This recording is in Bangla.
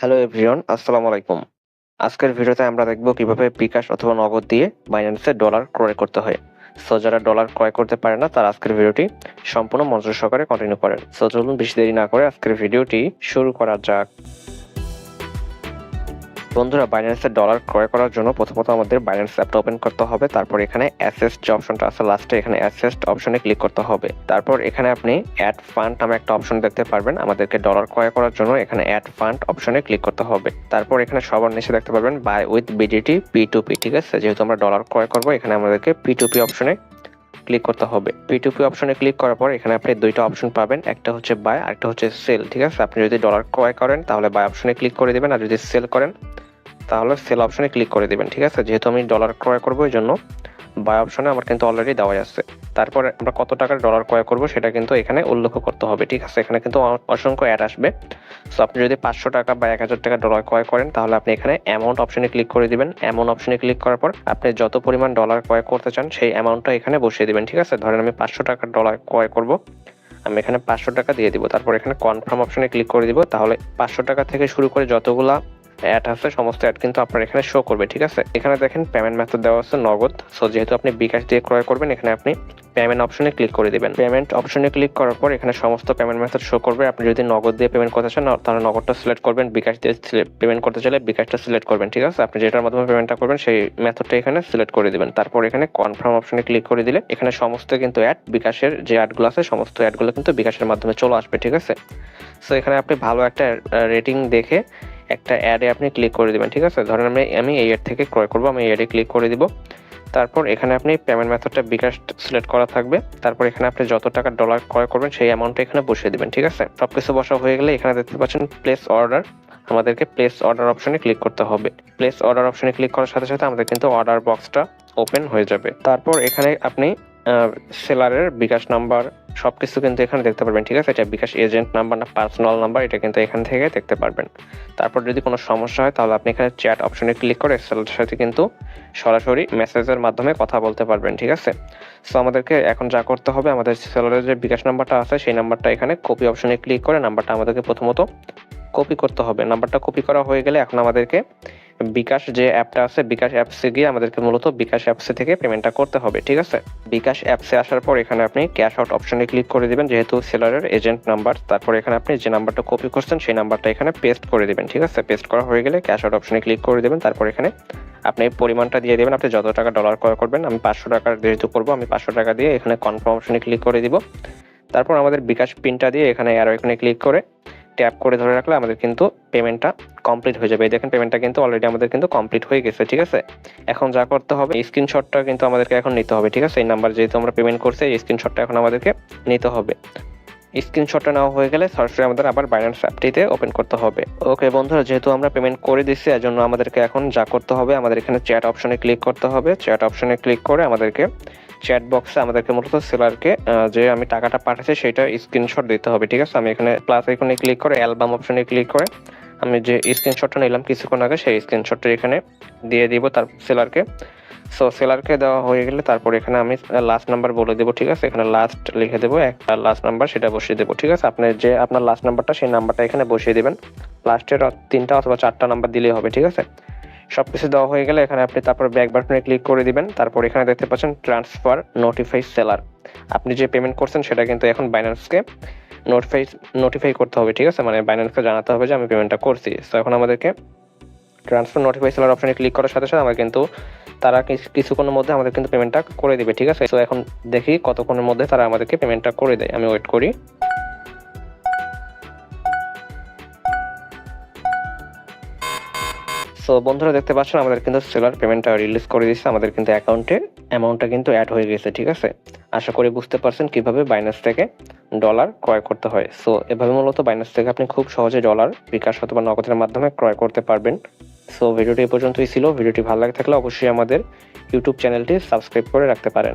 হ্যালো এভরিওয়ান আসসালামু আলাইকুম আজকের ভিডিওতে আমরা দেখব কীভাবে বিকাশ অথবা নগদ দিয়ে বাইন্যান্সে ডলার ক্রয় করতে হয়। সো যারা ডলার ক্রয় করতে পারে না, তারা আজকের ভিডিওটি সম্পূর্ণ মনোযোগ সহকারে কন্টিনিউ করেন। সো চলুন বেশি দেরি না করে আজকের ভিডিওটি শুরু করা যাক। বন্ধুরা বাইন্যান্সে ডলার ক্রয় করার জন্য প্রথমত আমাদের বাইন্যান্স অ্যাপটা ওপেন করতে হবে। তারপর এখানে অ্যাসেস্ট যে অপশনটা আছে লাস্টে এখানে অ্যাসেস্ট অপশনে ক্লিক করতে হবে। তারপর এখানে আপনি অ্যাড ফান্ড নামে একটা অপশন দেখতে পারবেন। আমাদেরকে ডলার ক্রয় করার জন্য এখানে অ্যাড ফান্ড অপশনে ক্লিক করতে হবে। তারপর এখানে সবার নিচে দেখতে পারবেন buy with BDT P to P ঠিক আছে? যেহেতু আমরা ডলার ক্রয় করব, এখানে আমাদেরকে পি টু পি অপশনে ক্লিক করতে হবে। পি অপশনে ক্লিক করার পর এখানে আপনি দুইটা অপশন পাবেন। একটা হচ্ছে বাই আর একটা হচ্ছে সেল ঠিক আছে? আপনি যদি ডলার ক্রয় করেন, তাহলে বাই অপশনে ক্লিক করে দিবেন। আর যদি সেল করেন তাহলে সেল অপশনে ক্লিক করে দিবেন, ঠিক আছে? যেহেতু আমি ডলার ক্রয় করব, এই জন্য বাই অপশনে আমার কিন্তু অলরেডি দেওয়া আছে তারপর আমরা কত টাকার ডলার ক্রয় করব, সেটা কিন্তু এখানে উল্লেখ করতে হবে, ঠিক আছে? এখানে কিন্তু অসংখ্য অ্যাড আসবে। সো আপনি যদি পাঁচশো টাকা বা এক হাজার টাকা ডলার ক্রয় করেন, তাহলে আপনি এখানে অ্যামাউন্ট অপশনে ক্লিক করে দিবেন। অ্যামাউন্ট অপশনে ক্লিক করার পর আপনি যত পরিমাণ ডলার ক্রয় করতে চান, সেই অ্যামাউন্টটা এখানে বসিয়ে দিবেন, ঠিক আছে? ধরেন আমি পাঁচশো টাকার ডলার ক্রয় করব, আমি এখানে পাঁচশো টাকা দিয়ে দিব। তারপর এখানে কনফার্ম অপশনে ক্লিক করে দিব। তাহলে পাঁচশো টাকা থেকে শুরু করে যতগুলা অ্যাড আছে, সমস্ত অ্যাড কিন্তু আপনার এখানে শো করবে, ঠিক আছে? এখানে দেখেন পেমেন্ট মেথড দেওয়া আছে, নগদ। সো যেহেতু আপনি বিকাশ দিয়ে ক্রয় করবেন, এখানে আপনি পেমেন্ট অপশনে ক্লিক করে দিবেন। পেমেন্ট অপশনে ক্লিক করার পর, এখানে সমস্ত পেমেন্ট মেথড শো করবে। আপনি যদি নগদ দিয়ে পেমেন্ট করতে চান, তাহলে নগদটা সিলেক্ট করবেন। বিকাশ দিয়ে পেমেন্ট করতে চাইলে বিকাশটা সিলেক্ট করবেন, ঠিক আছে? আপনি যেটার মাধ্যমে পেমেন্টটা করবেন, সেই মেথডটা এখানে সিলেক্ট করে দিবেন। তারপর এখানে কনফার্ম অপশনে ক্লিক করে দিলে, এখানে সমস্ত কিন্তু অ্যাড বিকাশের যে অ্যাডগুলো আছে, সমস্ত অ্যাডগুলো কিন্তু বিকাশের মাধ্যমে চলে আসবে, ঠিক আছে? সো এখানে আপনি ভালো একটা রেটিং দেখে একটা অ্যাডে আপনি ক্লিক করে দিবেন, ঠিক আছে? ধরেন আমি আমি এই অ্যাড থেকে ক্রয় করব, আমি এই অ্যাডে ক্লিক করে দিব। তারপর এখানে আপনি পেমেন্ট মেথডটা বিকাশ সিলেক্ট করা থাকবে। তারপর এখানে আপনি যত টাকা ডলার ক্রয় করবেন, সেই অ্যামাউন্টটা এখানে বসিয়ে দিবেন, ঠিক আছে? সব কিছু বসা হয়ে গেলে এখানে দেখতে পাচ্ছেন প্লেস অর্ডার আমাদেরকে প্লেস অর্ডার অপশনে ক্লিক করতে হবে। প্লেস অর্ডার অপশনে ক্লিক করার সাথে সাথে আমাদের কিন্তু অর্ডার বক্সটা ওপেন হয়ে যাবে। তারপর এখানে আপনি সেলারের বিকাশ নাম্বার সব কিছু কিন্তু এখানে দেখতে পারবেন, ঠিক আছে? এটা বিকাশ এজেন্ট নাম্বার না পার্সোনাল নাম্বার, এটা কিন্তু এখান থেকে দেখতে পারবেন। তারপর যদি কোনো সমস্যা হয়, তাহলে আপনি এখানে চ্যাট অপশনে ক্লিক করে সেলারের সাথে কিন্তু সরাসরি মেসেজের মাধ্যমে কথা বলতে পারবেন, ঠিক আছে? সো আমাদেরকে এখন যা করতে হবে, আমাদের সেলারের যে বিকাশ নাম্বারটা আছে, সেই নাম্বারটা এখানে কপি অপশনে ক্লিক করে নাম্বারটা আমাদেরকে প্রথমত কপি করতে হবে। নাম্বারটা কপি করা হয়ে গেলে এখন আমাদেরকে বিকাশ যে অ্যাপটা আছে, বিকাশ অ্যাপসে গিয়ে আমাদেরকে মূলত বিকাশ অ্যাপসে থেকে পেমেন্টটা করতে হবে, ঠিক আছে? বিকাশ অ্যাপসে আসার পর এখানে আপনি ক্যাশ আউট অপশনে ক্লিক করে দিবেন, যেহেতু সেলারের এজেন্ট নাম্বার তারপর এখানে আপনি যে নাম্বারটা কপি করছেন, সেই নাম্বারটা এখানে পেস্ট করে দিবেন, ঠিক আছে? পেস্ট করা হয়ে গেলে ক্যাশ আউট অপশনে ক্লিক করে দিবেন, তারপর এখানে আপনি পরিমাণটা দিয়ে দেবেন, আপনি যত টাকা ডলার ক্রয় করবেন, আমি পাঁচশো টাকার যেহেতু করব, আমি পাঁচশো টাকা দিয়ে এখানে কনফার্ম অপশনে ক্লিক করে দিব। তারপর আমাদের বিকাশ পিনটা দিয়ে এখানে আরও এখানে ক্লিক করে ট্যাপ করে ধরে রাখলে আমাদের কিন্তু পেমেন্টটা কমপ্লিট হয়ে যাবে। এই দেখেন পেমেন্টটা কিন্তু অলরেডি আমাদের কিন্তু কমপ্লিট হয়ে গেছে, ঠিক আছে? এখন যা করতে হবে স্ক্রিনশটটা কিন্তু আমাদেরকে এখন নিতে হবে, ঠিক আছে? এই নাম্বার যেহেতু আমরা পেমেন্ট করছি, এই স্ক্রিনশটটা এখন আমাদেরকে নিতে হবে। স্ক্রিনশটটা নেওয়া হয়ে গেলে সরাসরি আমাদের আবার বাইন্যান্স অ্যাপটিতে ওপেন করতে হবে। ওকে বন্ধুরা, যেহেতু আমরা পেমেন্ট করে দিচ্ছি এর জন্য আমাদেরকে এখন যা করতে হবে, আমাদের এখানে চ্যাট অপশনে ক্লিক করতে হবে। চ্যাট অপশনে ক্লিক করে আমাদেরকে চ্যাট বক্সে আমাদেরকে মূলত সেলারকে যে আমি টাকাটা পাঠাচ্ছি সেটা স্ক্রিনশট দিতে হবে, ঠিক আছে? আমি এখানে প্লাস এখানে ক্লিক করে অ্যালবাম অপশনে ক্লিক করে, আমি যে স্ক্রিনশটটা নিলাম কিছুক্ষণ আগে, সেই স্ক্রিনশটটা এখানে দিয়ে দিব তার সেলারকে। সো সেলারকে দেওয়া হয়ে গেলে তারপর এখানে আমি লাস্ট নাম্বার বলে দেবো, ঠিক আছে? এখানে লাস্ট লিখে দেবো, একটা লাস্ট নাম্বার সেটা বসিয়ে দেবো, ঠিক আছে? আপনি যে আপনার লাস্ট নাম্বারটা সেই নাম্বারটা এখানে বসিয়ে দেবেন। লাস্টের তিনটা অথবা চারটা নাম্বার দিলেই হবে, ঠিক আছে? সব কিছু দেওয়া হয়ে গেলে এখানে আপনি তারপর ব্যাক বাটনে ক্লিক করে দিবেন। তারপর এখানে দেখতে পাচ্ছেন ট্রান্সফার নোটিফাই সেলার আপনি যে পেমেন্ট করছেন সেটা কিন্তু এখন বাইন্যান্সকে নোটিফাই নোটিফাই করতে হবে, ঠিক আছে? মানে বাইন্যান্সকে জানাতে হবে যে আমি পেমেন্টটা করছি। তো এখন আমাদেরকে ট্রান্সফার নোটিফাই সেলার অপশনে ক্লিক করার সাথে সাথে আমরা কিন্তু তারা কিছু- কিছুক্ষণের মধ্যে আমাদের কিন্তু পেমেন্টটা করে দিবে, ঠিক আছে? তো এখন দেখি কতক্ষণের মধ্যে তারা আমাদেরকে পেমেন্টটা করে দেয়। আমি ওয়েট করি। সো বন্ধুরা দেখতে পাচ্ছেন, আমাদের কিন্তু সেলার পেমেন্টটা রিলিজ করে দিয়েছে। আমাদের কিন্তু অ্যাকাউন্টে অ্যামাউন্টটা কিন্তু অ্যাড হয়ে গেছে, ঠিক আছে? আশা করি বুঝতে পারছেন কীভাবে বাইন্যান্স থেকে ডলার ক্রয় করতে হয়। সো এভাবে মূলত বাইন্যান্স থেকে আপনি খুব সহজে ডলার বিকাশ অথবা নগদের মাধ্যমে ক্রয় করতে পারবেন। সো ভিডিওটি এই পর্যন্তই ছিল। ভিডিওটি ভালো লাগে থাকলে অবশ্যই আমাদের ইউটিউব চ্যানেলটি সাবস্ক্রাইব করে রাখতে পারেন।